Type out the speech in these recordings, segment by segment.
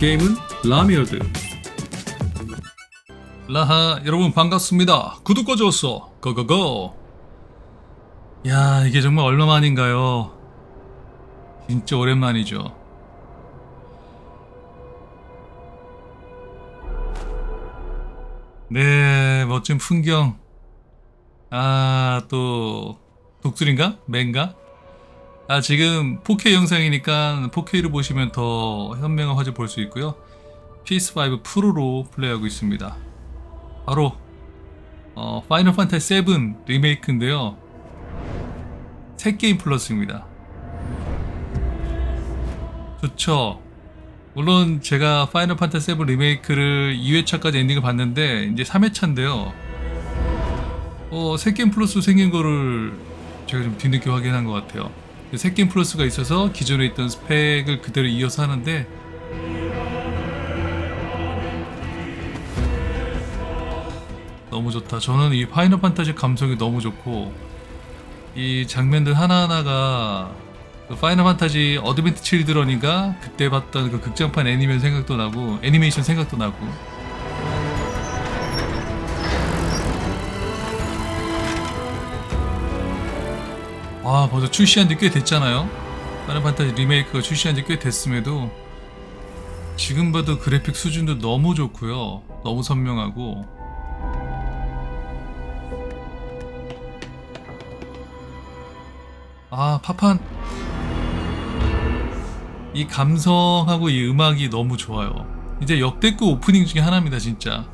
게임은 라미어드. 라하 여러분 반갑습니다. 구독과 좋았어 고고고. 야 이게 정말 얼마만인가요? 진짜 오랜만이죠. 네 멋진 풍경. 아 또 독수리인가? 맨가? 아 지금 4K 영상이니까 4K로 보시면 더 현명한 화질 볼 수 있고요. PS5 프로로 플레이하고 있습니다. 바로 어, 파이널 판타지 7 리메이크인데요. 새 게임 플러스입니다. 좋죠. 물론 제가 파이널 판타지 7 리메이크를 2회차까지 엔딩을 봤는데 이제 3회차인데요. 어, 새 게임 플러스 생긴 거를 제가 좀 뒤늦게 확인한 것 같아요 새 게임 플러스가 있어서 기존에 있던 스펙을 그대로 이어서 하는데 너무 좋다. 저는 이 파이널 판타지 감성이 너무 좋고 이 장면들 하나하나가 그 파이널 판타지 어드벤트 칠드런인가 그때 봤던 그 극장판 애니메이션 생각도 나고 애니메이션 생각도 나고 아 벌써 출시한 지 꽤 됐잖아요. 파이널 판타지 리메이크가 출시한 지 꽤 됐음에도 지금 봐도 그래픽 수준도 너무 좋고요. 너무 선명하고. 아 파판. 이 감성하고 이 음악이 너무 좋아요. 이제 역대급 오프닝 중에 하나입니다 진짜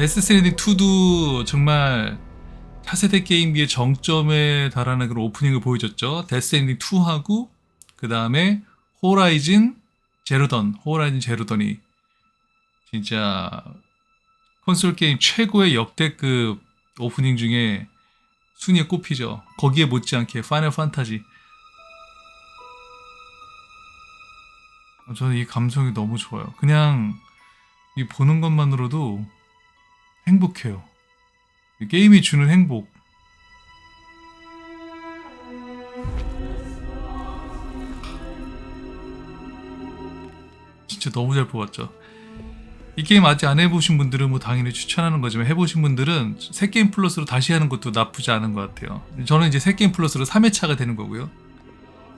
데스 스트랜딩 2도 정말 차세대 게임기의 정점에 달하는 그런 오프닝을 보여줬죠 데스 스트랜딩 2하고 그 다음에 호라이즌 제로던 호라이즌 제로던이 진짜 콘솔 게임 최고의 역대급 오프닝 중에 순위에 꼽히죠. 거기에 못지않게 파이널 판타지. 저는 이 감성이 너무 좋아요. 그냥 이 보는 것만으로도 행복해요. 이 게임이 주는 행복. 진짜 너무 잘 뽑았죠. 이 게임 아직 안 해보신 분들은 뭐 당연히 추천하는 거지만 해보신 분들은 새 게임 플러스로 다시 하는 것도 나쁘지 않은 것 같아요. 저는 이제 새 게임 플러스로 3회차가 되는 거고요.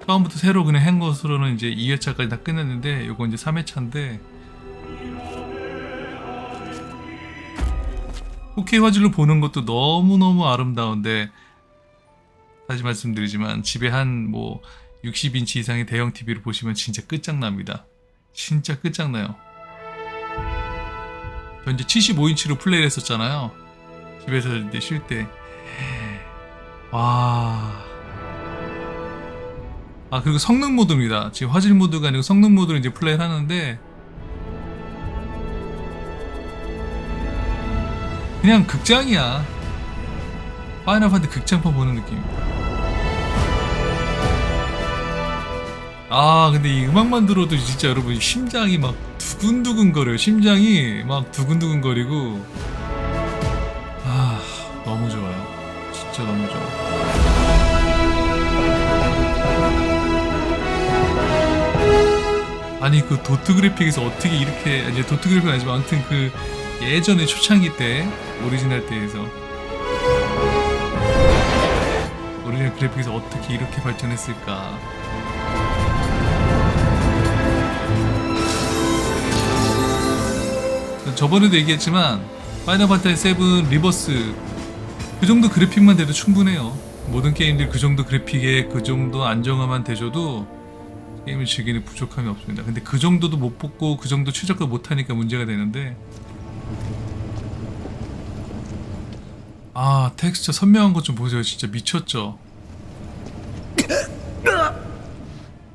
처음부터 새로 그냥 한 것으로는 이제 2회차까지 다 끝냈는데 요거 이제 3회차인데 4K 화질로 보는 것도 너무너무 아름다운데 다시 말씀드리지만 집에 한 뭐 60인치 이상의 대형 TV를 보시면 진짜 끝장납니다. 진짜 끝장나요. 저 이제 75인치로 플레이를 했었잖아요. 집에서 이제 쉴 때. 와. 아, 그리고 성능 모드입니다. 지금 화질 모드가 아니고 성능 모드로 이제 플레이를 하는데. 그냥 극장이야. 파이널 판티 극장판 보는 느낌입니다. 아, 근데 이 음악만 들어도 진짜 여러분 심장이 막 두근두근 거려요. 심장이 막 두근두근 거리고 아 너무 좋아요. 진짜 너무 좋아. 아니 그 도트 그래픽에서 어떻게 이렇게 이제 도트 그래픽 아니지만 아무튼 그 예전에 초창기 때 오리지널 때에서 오리지널 그래픽에서 어떻게 이렇게 발전했을까 저번에도 얘기했지만 파이널 판타지 7 리버스 그 정도 그래픽만 돼도 충분해요. 모든 게임들 그 정도 그래픽에 그 정도 안정화만 되줘도 게임을 즐기는 부족함이 없습니다. 근데 그 정도도 못 뽑고 그 정도 최저가 못하니까 문제가 되는데 아 텍스처 선명한 것 좀 보세요. 진짜 미쳤죠.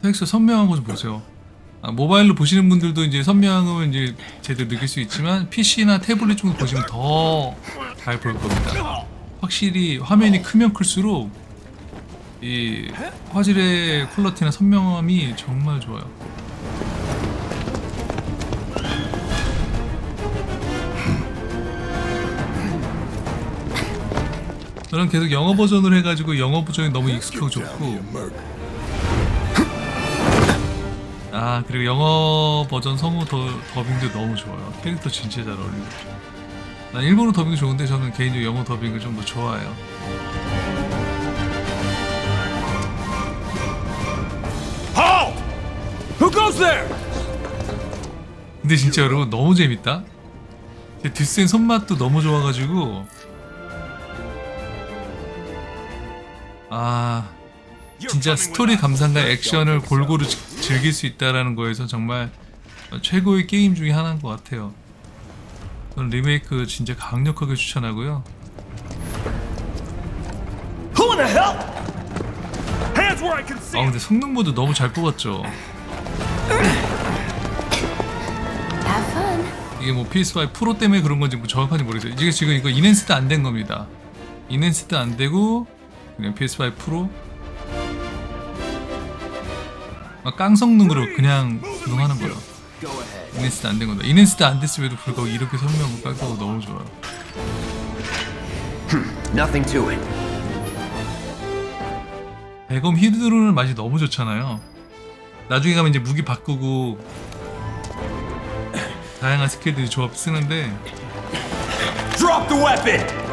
텍스처 선명한 것 좀 보세요. 아, 모바일로 보시는 분들도 이제 선명함을 이제 제대로 느낄 수 있지만 PC나 태블릿 쪽으로 보시면 더 잘 보일 겁니다. 확실히 화면이 크면 클수록 이 화질의 퀄러티나 선명함이 정말 좋아요. 저는 계속 영어 버전으로 해가지고 영어 버전이 너무 익숙해졌고 아 그리고 영어 버전 성우 더, 더빙도 너무 좋아요 캐릭터 진짜 잘 어울리고 난 일본어 더빙도 좋은데 저는 개인적으로 영어 더빙을 좀 더 좋아해요 Halt! Who goes there? 근데 진짜 여러분 너무 재밌다 제 듀스의 손맛도 너무 좋아가지고 아 진짜 스토리 감상과 액션을 골고루 지- 즐길 수 있다라는 거에서 정말 최고의 게임 중에 하나인 것 같아요. 저는 리메이크 진짜 강력하게 추천하고요. Who in the hell? Hands where I can see. 아 근데 성능 모드 너무 잘 뽑았죠. Have fun. 이게 뭐 PS5 프로 때문에 그런 건지 뭐 정확한지 모르겠어요. 이게 지금 이거 인핸스드 안된 겁니다. 인핸스드 안 되고 그냥 PS5 프로 아, 깡성능으로 그냥 구동하는 거예요. 인핸스드 안된 거다. 인핸스드 안 됐음에도 불구하고 이렇게 선명하고 깔끔하고 너무 좋아요. Nothing to it. 대검 히드로는 맛이 너무 좋잖아요. 나중에 가면 이제 무기 바꾸고 다양한 스킬들이 조합 쓰는데 Drop the weapon.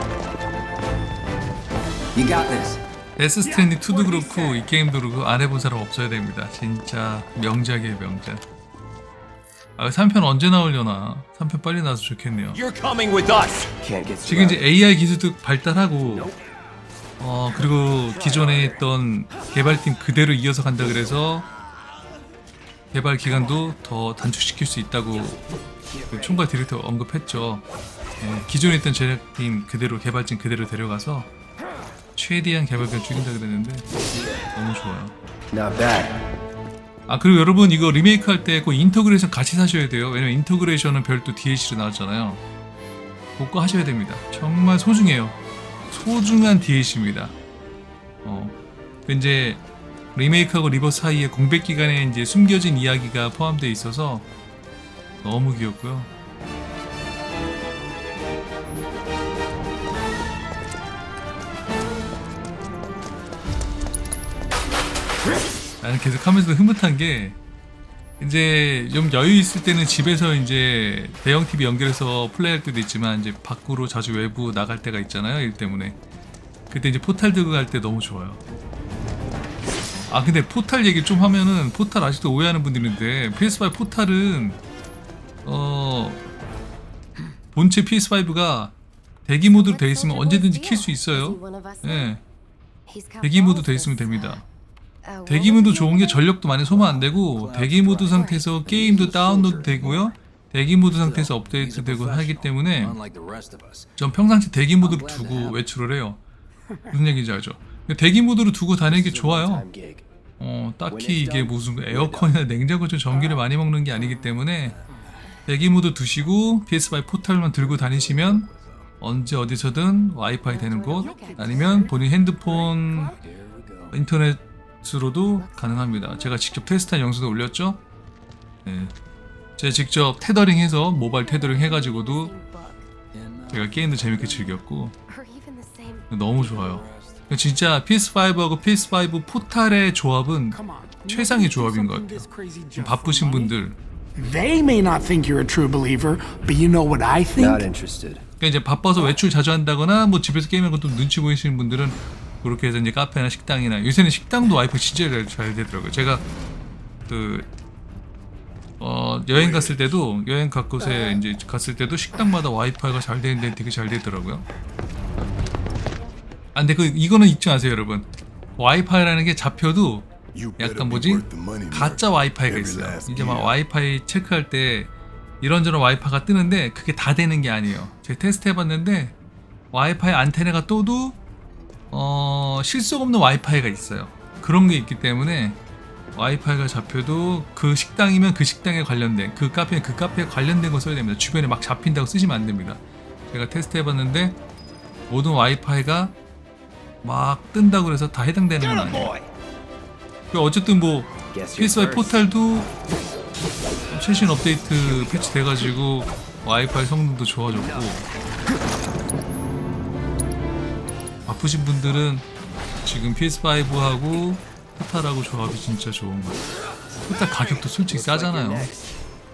You got this. 데스 스트랜딩 2도 그렇고 이 게임도 그렇고 안 해본 사람 없어야 됩니다. 진짜 명작이에요 명작. 아 3편 언제 나오려나? 3편 빨리 나와서 좋겠네요. You're coming with us. Can't get 지금 이제 AI 기술도 발달하고 어 그리고 기존에 있던 개발팀 그대로 이어서 간다 그래서 개발 기간도 더 단축시킬 수 있다고 그 총괄 디렉터 언급했죠. 예, 기존에 있던 제작팀 그대로 개발진 그대로 데려가서 최대한 개발비를 줄인다 그랬는데 너무 좋아요. Not bad. 아 그리고 여러분 이거 리메이크 할 때 꼭 인터그레이션 같이 사셔야 돼요. 왜냐면 인터그레이션은 별도 DLC로 나왔잖아요. 그거 하셔야 됩니다. 정말 소중해요. 소중한 DLC입니다. 어, 그 이제 리메이크하고 리버 사이에 공백 기간에 이제 숨겨진 이야기가 포함되어 있어서 너무 귀엽고요. 나는 계속 하면서 흐뭇한 게 이제 좀 여유 있을 때는 집에서 이제 대형 TV 연결해서 플레이할 때도 있지만 이제 밖으로 자주 외부 나갈 때가 있잖아요 일 때문에 그때 이제 포탈 들고 갈 때 너무 좋아요. 아 근데 포탈 얘기 좀 하면은 포탈 아직도 오해하는 분들이 있는데 PS5 포탈은 어 본체 PS5가 대기 모드로 돼 있으면 언제든지 킬 수 있어요. 예, 대기 모드 돼 있으면 됩니다. 대기 모드 좋은 게 전력도 많이 소모 안 되고 대기 모드 상태에서 게임도 다운로드 되고요. 대기 모드 상태에서 업데이트 되고 하기 때문에. 전 평상시 대기 모드로 두고 외출을 해요. 무슨 얘기인지 알죠? 대기 모드로 두고 다니는 게 좋아요. 어, 딱히 이게 무슨 에어컨이나 냉장고 좀 전기를 많이 먹는 게 아니기 때문에 대기 모드 두시고 PS5 포탈만 들고 다니시면 언제 어디서든 와이파이 되는 곳 아니면 본인 핸드폰 인터넷 으로도 가능합니다. 제가 직접 테스트한 영상도 올렸죠. 네. 제가 직접 테더링해서 모바일 테더링 해가지고도 제가 게임도 재밌게 즐겼고 너무 좋아요. 진짜 PS5하고 PS5 포탈의 조합은 최상의 조합인 것 같아요. 바쁘신 분들 They may not think you're a true believer, but you know what I think? Not interested. 그러니까 이제 바빠서 외출 자주 한다거나 뭐 집에서 게임하는 것도 눈치 보이시는 분들은 그렇게 해서 이제 카페나 식당이나 요새는 식당도 와이프 진짜 잘, 잘 되더라고요. 제가 그 어, 여행 갔을 때도 여행 각 곳에 이제 갔을 때도 식당마다 와이파이가 잘 되는 데 되게 잘 되더라고요. 아 근데 그 이거는 잊지 마세요, 여러분. 와이파이라는 게 잡혀도 약간 뭐지 가짜 와이파이가 있어요. 이제 막 와이파이 체크할 때 이런저런 와이파이가 뜨는데 그게 다 되는 게 아니에요. 제가 테스트 해봤는데 와이파이 안테나가 떠도 어, 실속 없는 와이파이가 있어요. 그런 게 있기 때문에 와이파이가 잡혀도 그 식당이면 그 식당에 관련된 그 카페는 그 카페에 관련된 거 써야 됩니다. 주변에 막 잡힌다고 쓰시면 안 됩니다. 제가 테스트 해봤는데 모든 와이파이가 막 뜬다고 해서 다 해당되는 건 아니에요. 그 어쨌든 뭐 Guess you're PS5 first. 포탈도 최신 업데이트 패치 돼가지고 와이파이 성능도 좋아졌고 아 바쁘신 분들은 지금 PS5하고 토탈하고 조합이 진짜 좋은 것 같아요. 토탈 가격도 솔직히 싸잖아요.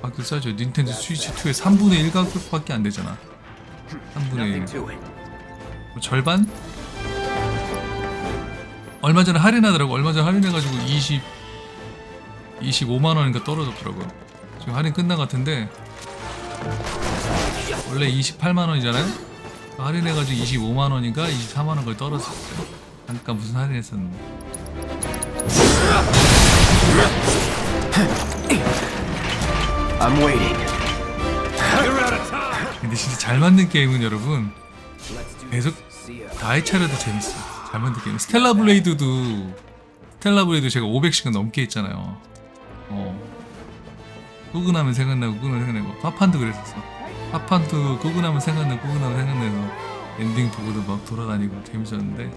가격 싸죠. 닌텐도 스위치 2의 3분의 1 가격밖에 안 되잖아. 3분의 1. Nothing to it. 뭐 절반? 얼마 전에 할인하더라고. 얼마 전에 할인해가지고 20, 25만 원인가 떨어졌더라고요. 지금 할인 끝난 것 같은데 원래 28만 원이잖아요. 할인해가지고 25만 원인가 24만 원 거의 떨어졌어요. 잠깐 무슨 할인했었는데. I'm waiting. 근데 진짜 잘 만든 게임은 여러분 계속 See ya. 다 해차려도 재밌어요. 잘 만든 게임. 스텔라 블레이드도 스텔라 블레이드 제가 500시간 넘게 했잖아요. 어. 끄고 나면 생각나고 끄고 나면 생각나고 파판도 그랬었어. 끄고 나면 생각나고 나면 생각나서 엔딩 보고도 막 돌아다니고 재밌었는데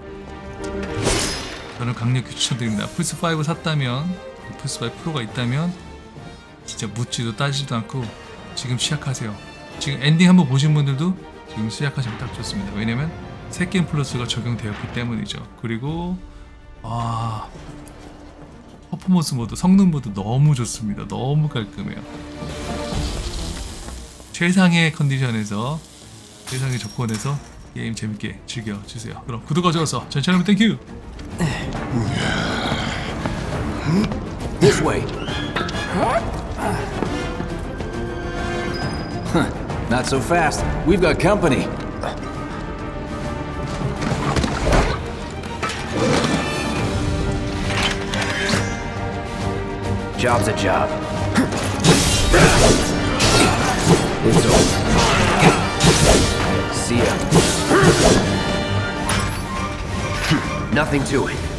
저는 강력히 추천드립니다. 플스 5 샀다면 플스 5 프로가 있다면 진짜 묻지도 따지도 않고 지금 시작하세요. 지금 엔딩 한번 보신 분들도 지금 시작하시면 딱 좋습니다. 왜냐면 새 게임 플러스가 적용되었기 때문이죠. 그리고 아 퍼포먼스 모드, 성능 모드 너무 좋습니다. 너무 깔끔해요. 최상의 컨디션에서 최상의 조건에서 게임 재밌게 즐겨 주세요. 그럼 구독과 좋아서 전체님 땡큐. This way. Not so fast. We've got company. Job's a job. It's over. See ya. Nothing to it.